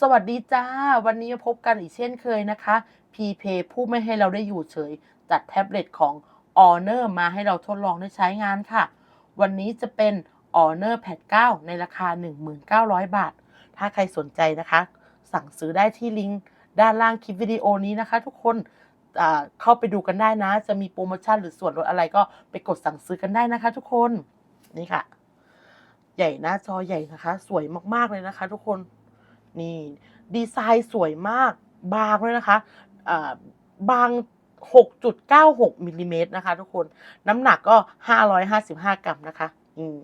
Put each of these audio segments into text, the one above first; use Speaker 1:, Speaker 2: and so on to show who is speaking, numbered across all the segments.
Speaker 1: สวัสดีจ้า วันนี้พบกันอีกเช่นเคยนะคะ p p ผู้ไม่ให้เราได้อยู่เฉย จัดแท็บเล็ตของ Honor มาให้เราทดลองได้ใช้งานค่ะ วันนี้จะเป็น Honor Pad 9 ในราคา 19,000 บาท ถ้าใครสนใจนะคะ สั่งซื้อได้ที่ลิงก์ด้านล่างคลิปวิดีโอนี้นะคะ ทุกคนเข้าไปดูกันได้นะ จะมีโปรโมชั่นหรือส่วนลดอะไรก็ไปกดสั่งซื้อกันได้นะคะ ทุกคนนี่ค่ะ ใหญ่หน้าจอใหญ่นะคะ สวยมากๆเลยนะคะ ทุกคน นี่ดีไซน์สวยมากบางเลยนะคะอ่าบาง 6.96มิลลิเมตรนะคะทุกคน น้ำหนักก็ 555 กรัมนะคะอืม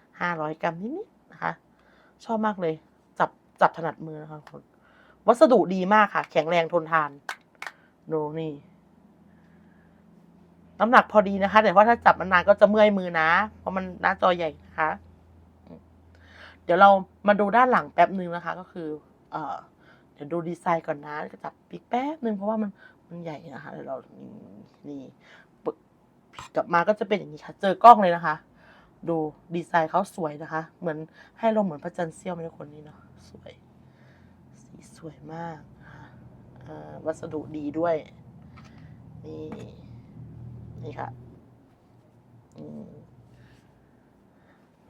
Speaker 1: 500 กรัมนิดๆนะคะ ชอบมากเลย จับจับถนัดมือนะคะทุกคน วัสดุดีมากค่ะ แข็งแรงทนทานดูนี่ น้ำหนักพอดีนะคะ แต่ว่าถ้าจับนานๆก็จะเมื่อยมือนะ เพราะมันหน้าจอใหญ่นะคะ ดี๋ยวเรามาดูด้านหลังแป๊บนึงนะคะ ก็คือเอ่อเดี๋ยวดูดีไซน์ก่อนนะจะจับปีกแป๊บนึงเพราะว่ามันมันใหญ่นะคะเดี๋ยวเรานี่กลับมาก็จะเป็นอย่างนี้ค่ะ เจอกล้องเลยนะคะ ดูดีไซน์เขาสวยนะคะ เหมือนให้เราเหมือนพระจันทร์เสี้ยวไหมทุกคนนี่เนาะสวย สีสวยมากวัสดุดีด้วย นี่นี่ค่ะ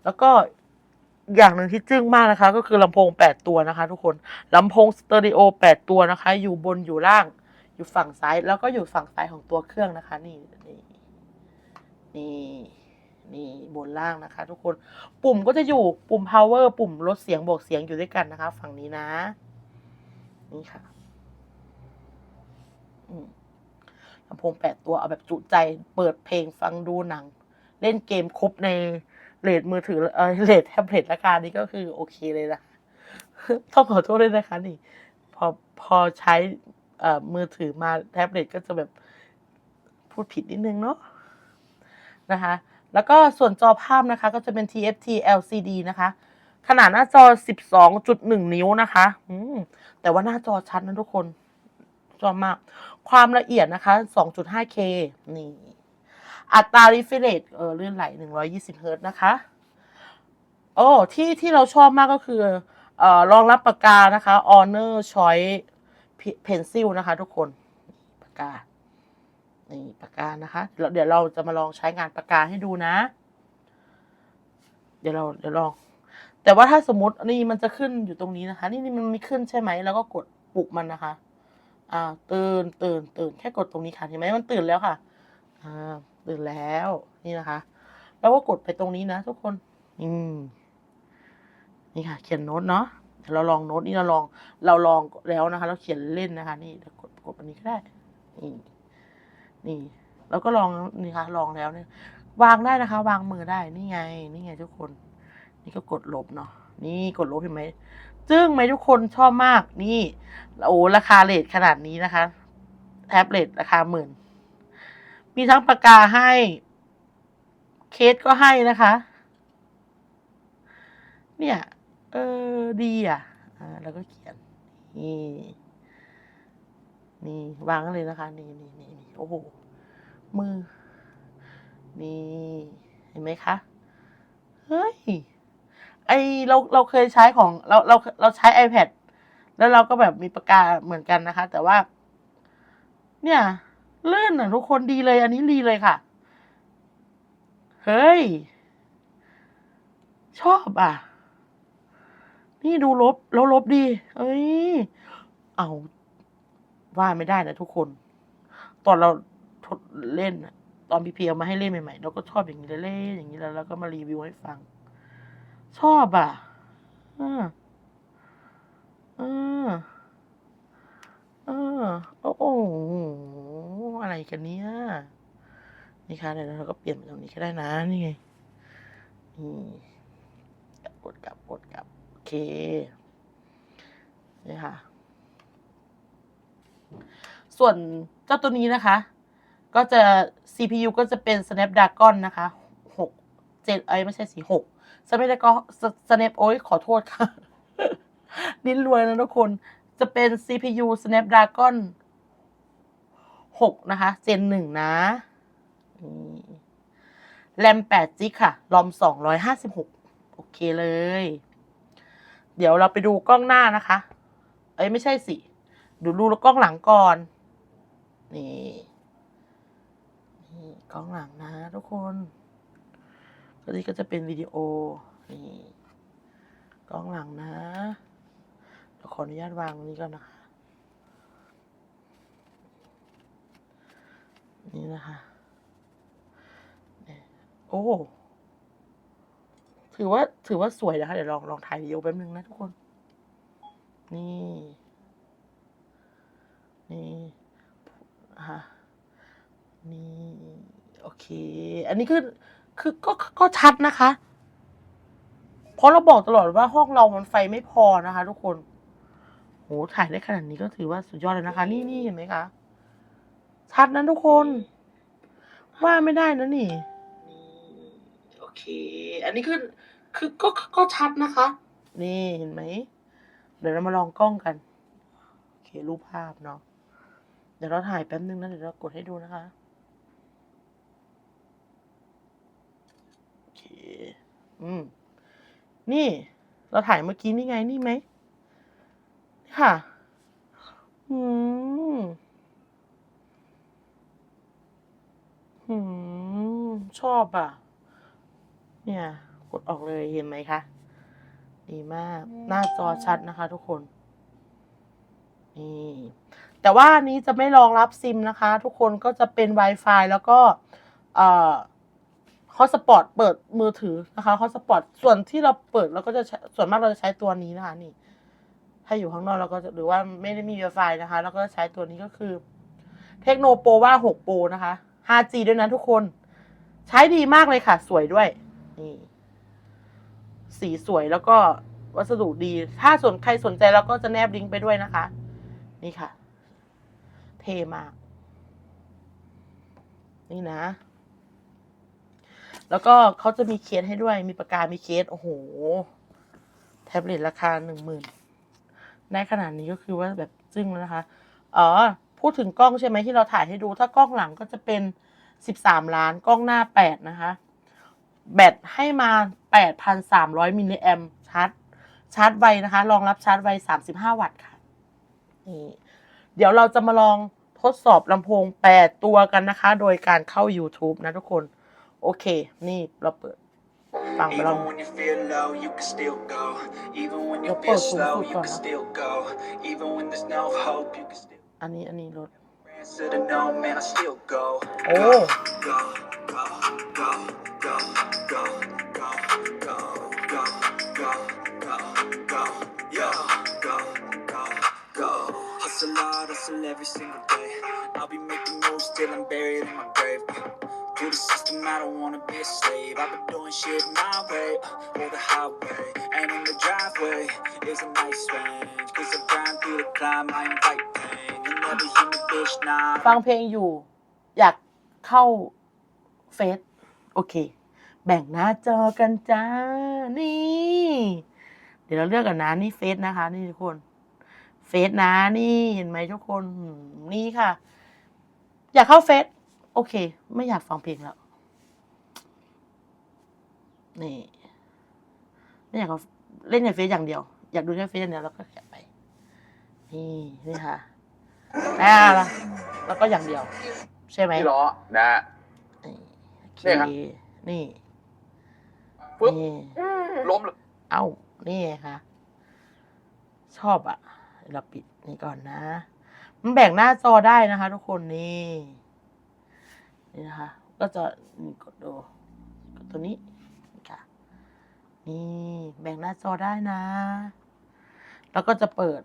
Speaker 1: แล้วก็ อย่างหนึ่งที่จึ้งมากนะคะ ก็คือลำโพงแปดตัวนะคะ ทุกคนลำโพงสเตอริโอแปดตัวนะคะ อยู่บนอยู่ล่าง อยู่ฝั่งซ้าย แล้วก็อยู่ฝั่งซ้ายของตัวเครื่องนะคะ นี่นี่นี่นี่บนล่างนะคะ ทุกคนปุ่มก็จะอยู่ปุ่ม power ปุ่มลดเสียงบวกเสียงอยู่ด้วยกันนะคะ ฝั่งนี้นะ นี่ค่ะลำโพงแปดตัวเอาแบบจุใจ เปิดเพลงฟังดูหนัง เล่นเกมครบใน เลทมือถือเออเลทแท็บเล็ตราคานี้ก็คือโอเคเลยนะต้องขอโทษด้วยนะคะนี่ พอพอใช้เอ่อมือถือมาแท็บเล็ตก็จะแบบพูดผิดนิดนึงเนาะนะคะ แล้วก็ส่วนจอภาพนะคะ ก็จะเป็น TFT LCD นะคะ ขนาดหน้าจอ 12.1 นิ้วนะคะแต่ว่าหน้าจอชัดนะทุกคนชอมาก ความละเอียดนะคะ 2.5K นี่ อัตรา refresh เออเลื่อนไหล120เฮิร์ตนะคะโอ้ที่ที่เราชอบมากก็คือเอ่อรองรับปากกานะคะ Honor Choice Pencil นะคะทุกคนปากกานี่ปากกานะคะเดี๋ยวเดี๋ยวเราจะมาลองใช้งานปากกาให้ดูนะ เดี๋ยวเราเดี๋ยวลอง แต่ว่าถ้าสมมตินี่มันจะขึ้นอยู่ตรงนี้นะคะ นี่นี่มันไม่ขึ้นใช่ไหมแล้วก็กดปลุกมันนะคะ อ่าตื่นตื่นตื่นแค่กดตรงนี้ค่ะเห็นไหมมันตื่นแล้วค่ะอ่า ตื่นแล้วนี่นะคะ แล้วก็กดไปตรงนี้นะทุกคนอืมนี่ค่ะ เขียนโน้ตเนาะเดี๋ยวเราลองโน้ตนี่เราลอง เราลองแล้วนะคะ เราเขียนเล่นนะคะ นี่กดกดอันนี้ก็ได้ นี่นี่แล้วก็ลองนี่ค่ะ ลองแล้วเนี่ย วางได้นะคะ วางมือได้นี่ไง นี่ไงทุกคน นี่ก็กดลบเนาะนี่กดลบเห็นไหมจึ้งไหมทุกคนชอบมากนี่โอ้ราคาเลทขนาดนี้นะคะแท็บเล็ตราคาหมื่น มีทั้งปากกาให้ เคสก็ให้นะคะ เนี่ย เออ ดีอะ อ่า แล้วก็เขียน นี่ นี่วางเลยนะคะ นี่นี่นี่นี่โอ้โห มือ นี่ เห็นไหมคะ เฮ้ย ไอเรา เราเคยใช้ของ เรา เรา เราใช้ iPad แล้วเราก็แบบมีปากกาเหมือนกันนะคะ แต่ว่า เนี่ย ลื่นอะทุกคนดีเลย อันนี้ดีเลยค่ะ เฮ้ย ชอบอะ นี่ดูลบแล้วลบดี เอ้ย เอา ว่าไม่ได้นะทุกคน ตอนเราทดเล่นอะตอนพีพีเอามาให้เล่นใหม่ๆเราก็ชอบอย่างนี้เล่นอย่างนี้แล้วเราก็มารีวิวให้ฟัง ชอบอะออเออเออโอ้โหอะไร กันเนี่ย นี่ค่ะเดี๋ยวเราก็เปลี่ยนไปตรงนี้ก็ได้นะ นี่ไงนี่กดกลับกดกลับ โอเค นี่ค่ะ ส่วนเจ้าตัวนี้นะคะ ก็จะ CPU ก็จะเป็น Snapdragon นะคะหกเจ็ดเอ้ยไม่ใช่สี่หก Snapdragon Snap โอ้ยขอโทษค่ะลิ้นรวยนะทุกคน จะเป็น CPU Snapdragon 6 นะคะ Gen 1นะแรม8จิกค่ะรอม256โอเคเลย เดี๋ยวเราไปดูกล้องหน้านะคะ เอ้ยไม่ใช่สิ ดูรูแล้วกล้องหลังก่อน นี่นี่กล้องหลังนะทุกคนก็นี้ก็จะเป็นวิดีโอ นี่กล้องหลังนะเดี๋ยวขออนุญาตวางตรงนี้ก่อนนะคะ นะคะโอ้ถือว่าถือว่าสวยนะคะ เดี๋ยวลองลองถ่ายวิดีโอแป๊บนึงนะทุกคน นี่ นี่ฮะนี่ โอเค อันนี้คือคือก็ก็ชัดนะคะ เพราะเราบอกตลอดว่าห้องเรามันไฟไม่พอนะคะ ทุกคนโหถ่ายได้ขนาดนี้ก็ถือว่าสุดยอดเลยนะคะ นี่นี่เห็นไหมคะชัดนะทุกคน ว่าไม่ได้นะนี่นี่ โอเค อันนี้คือคือก็ก็ชัดนะคะ นี่เห็นไหม เดี๋ยวเรามาลองกล้องกัน โอเค รูปภาพเนาะ เดี๋ยวเราถ่ายแป๊บนึงนะ เดี๋ยวเรากดให้ดูนะคะ โอเค อืม นี่ เราถ่ายเมื่อกี้นี่ไง นี่ไหม ค่ะ อืม อืม ชอบอะ เนี่ย กดออกเลยเห็นไหมคะ ดีมาก หน้าจอชัดนะคะ ทุกคน นี่ แต่ว่าอันนี้จะไม่รองรับซิมนะคะ ทุกคนก็จะเป็น Wi-Fi แล้วก็เอ่อฮอสปอตเปิดมือถือนะคะฮอสปอตส่วนที่เราเปิดเราก็จะใช้ส่วนมากเราจะใช้ตัวนี้นะคะนี่ ถ้าอยู่ข้างนอกเราก็จะหรือว่าไม่ได้มี Wi-Fi นะคะเราก็จะใช้ตัวนี้ก็คือ เทคโนโปรว่า6 Pro นะคะ 5G ด้วยนะทุกคน ใช้ดีมากเลยค่ะ สวยด้วย นี่ สีสวยแล้วก็วัสดุดี ถ้าสนใครสนใจเราก็จะแนบลิงก์ไปด้วยนะคะ นี่ค่ะ เทมาก นี่นะ แล้วก็เขาจะมีเคสให้ด้วย มีปากกา มีเคส โอ้โห แท็บเล็ตราคาหนึ่งหมื่นได้ขนาดนี้ก็คือว่าแบบจึ้งแล้วนะคะ อ๋อ พูดถึงกล้องใช่ไหมที่เราถ่ายให้ดู ถ้ากล้องหลังก็จะเป็น บสามล้านกล้องหน้าแปดนะคะ แบตให้มาแปดพันสามร้อยมิลลิแอมชาร์จชาร์จไวนะคะ รองรับชาร์จไวสามสิบห้าวัตต์ค่ะนี่เดี๋ยวเราจะมาลองทดสอบลำโพงแปดตัวกันนะคะ โดยการเข้า YouTube นะทุกคน โอเค นี่เราเปิดฟังไปแล้ว
Speaker 2: Even when you feel low, you can still go. Even when you
Speaker 1: Yo
Speaker 2: feel
Speaker 1: puedo,
Speaker 2: slow,
Speaker 1: puedo,
Speaker 2: you
Speaker 1: puedo.
Speaker 2: can still go. Even when there's no hope, you can still
Speaker 1: อันนี้อันนี้รถ
Speaker 2: i said no man i still go Hustle hard, hustle every single day. I'll be making moves till I'm buried in my grave. To the system, I don't wanna be a slave. I've been doing shit my way, or the highway. And in the driveway is a nice range. Cause I grind through the climb, I invite pain. And every
Speaker 1: ฟังเพลงอยู่ อยากเข้าเฟซโอเค แบ่งหน้าจอกันจ้า นี่ เดี๋ยวเราเลือกกันนะนี่เฟซนะคะ นี่ทุกคนเฟซนะนี่เห็นไหมทุกคนนี่ค่ะ อยากเข้าเฟซโอเค ไม่อยากฟังเพลงแล้ว นี่ ไม่อยากเอาเล่นในเฟซอย่างเดียว อยากดูแค่เฟซอย่างเดียวแล้วก็แคปไป นี่นี่ค่ะ อ่าแล้วแล้วก็อย่างเดียว ใช่ไหม
Speaker 3: ที่ล้อนะฮะ
Speaker 1: นี่โอเค
Speaker 3: เนี่ยครับ
Speaker 1: นี่
Speaker 3: ปึ๊บ
Speaker 1: นี่
Speaker 3: ล้มเลย
Speaker 1: เอ้า นี่ไงคะชอบอะเราปิดนี่ก่อนนะ มันแบ่งหน้าจอได้นะคะ ทุกคนนี่ นี่นะคะ ก็จะนี่กดดูกดตัวนี้นี่ค่ะ นี่แบ่งหน้าจอได้นะ แล้วก็จะเปิด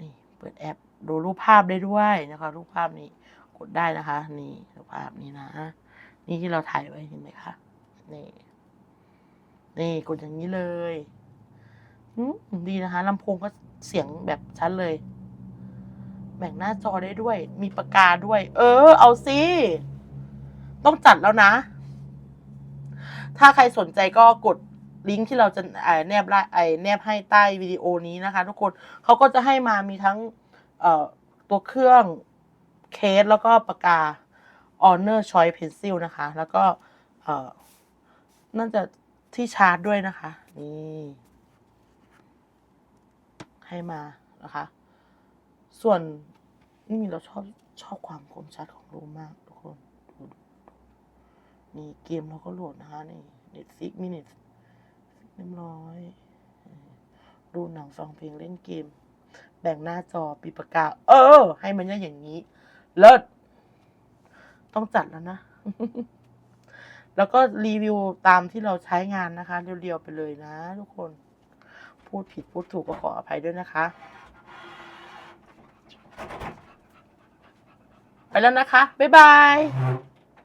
Speaker 1: นี่ เปิดแอป ดูรูปภาพได้ด้วยนะคะ รูปภาพนี้กดได้นะคะ นี่รูปภาพนี้นะ นี่ที่เราถ่ายไว้เห็นไหมคะนี่นี่กดอย่างนี้เลยดีนะคะลำโพงก็เสียงแบบชัดเลย แบ่งหน้าจอได้ด้วย มีปากกาด้วย เออ เอาสิต้องจัดแล้วนะ ถ้าใครสนใจก็กดลิงก์ที่เราจะเอ่อแนบลไอแนบให้ใต้วิดีโอนี้นะคะ ทุกคนเขาก็จะให้มามีทั้ง ตัวเครื่องเคสแล้วก็ปากกา Honor Choice Pencil นะคะ แล้วก็เอ่น่าจะที่ชาร์จด้วยนะคะ นี่ให้มานะคะ ส่วนนี่เราชอบชอบความคมชัดของรูมากทุกคนนี่เกมเราก็โหลดนะคะ นี่เน็ตซิกมินิทเรียบร้อย ดูหนังฟังเพลงเล่นเกม แบ่งหน้าจอปีปากกา เออ ให้มันเยอะอย่างนี้ เลิศ ต้องจัดแล้วนะ แล้วก็รีวิวตามที่เราใช้งานนะคะ เรียวๆไปเลยนะทุกคน พูดผิดพูดถูกก็ขออภัยด้วยนะคะ ไปแล้วนะคะ บ๊ายบาย